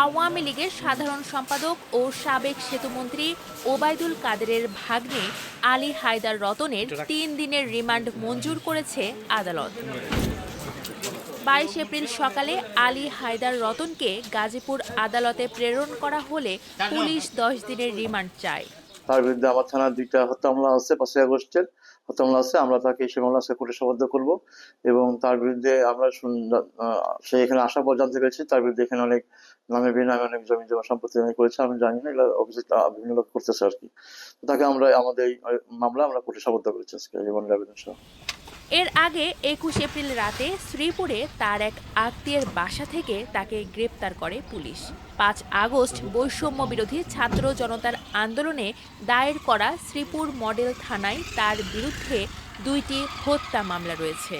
আওয়ামী লীগের সাধারণ সম্পাদক ও সাবেক সেতুমন্ত্রী ওবায়দুল কাদেরের ভাগ্নে আলী হায়দার রতনের তিন দিনের রিমান্ড মঞ্জুর করেছে আদালত। বাইশ এপ্রিল সকালে আলী হায়দার রতনকে গাজীপুর আদালতে প্রেরণ করা হলে পুলিশ দশ দিনের রিমান্ড চায়। তার বিরুদ্ধে আমার থানার দুইটা হত্যা মামলা আছে, পাঁচই আগস্টের হত্যা মামলা আছে। আমরা তাকে সে মামলা আজকে কোর্টে সাবদ্ধ করব এবং তার বিরুদ্ধে আমরা সে এখানে আসার পর জানতে পেরেছি তার বিরুদ্ধে এখানে অনেক নামে বেনামে অনেক জমি জমা সম্পত্তি করেছে, আমি জানি না, এগুলো অফিসে বিভিন্ন লোক করতেছে আর কি। তাকে আমরা, আমাদের মামলা আমরা কোর্টে সাবদ্ধ করেছি আজকে রিমান্ড আবেদন সহ এর আগে একুশ এপ্রিল রাতে শ্রীপুরে তার এক আত্মীয়ের বাসা থেকে তাকে গ্রেপ্তার করে পুলিশ। পাঁচ আগস্ট বৈষম্য বিরোধী ছাত্র জনতার আন্দোলনে দায়ের করা শ্রীপুর মডেল থানায় তার বিরুদ্ধে দুইটি হত্যা মামলা রয়েছে।